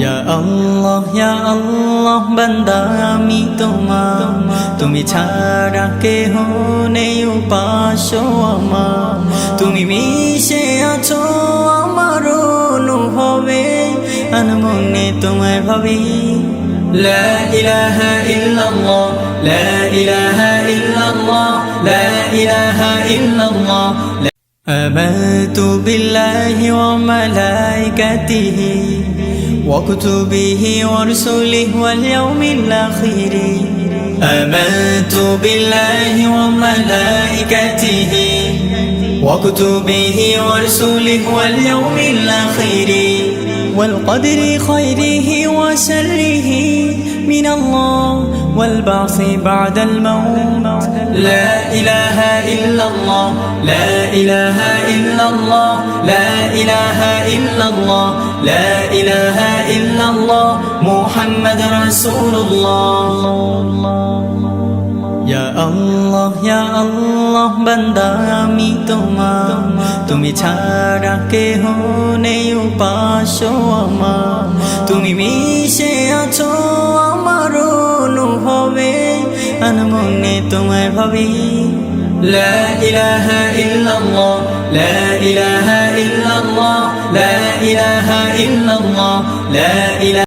ইয়া আল্লাহ ইয়া আল্লাহ বান্দা আমি তোমার তুমি ছাড়া কেহ নেই উপাস্য আমার তুমি মিশে আছো আমার অনুভবে আনমনে তোমায় ভাবি لا إله إلا الله لا إله إلا الله لا إله إلا الله لا آمنت بالله وملائكته وكتبه ورسله واليوم الآخر. آمنت بالله وملائكته. وكتبه ورسله واليوم الآخر. والقدر خيره وشره من الله والبعث بعد الموت. لا إله إلا الله لا إله إلا الله لا إله إلا الله لا إله إلا الله محمد رسول الله ইয়া আল্লাহ ইয়া আল্লাহ বান্দা আমি তোমার তুমি ছাড়া কেহ নেই উপাস্য আমার তুমি মিশে আনমনে তোমায় ভাবি لا إله إلا الله لا إله إلا الله لا إله إلا الله لا إله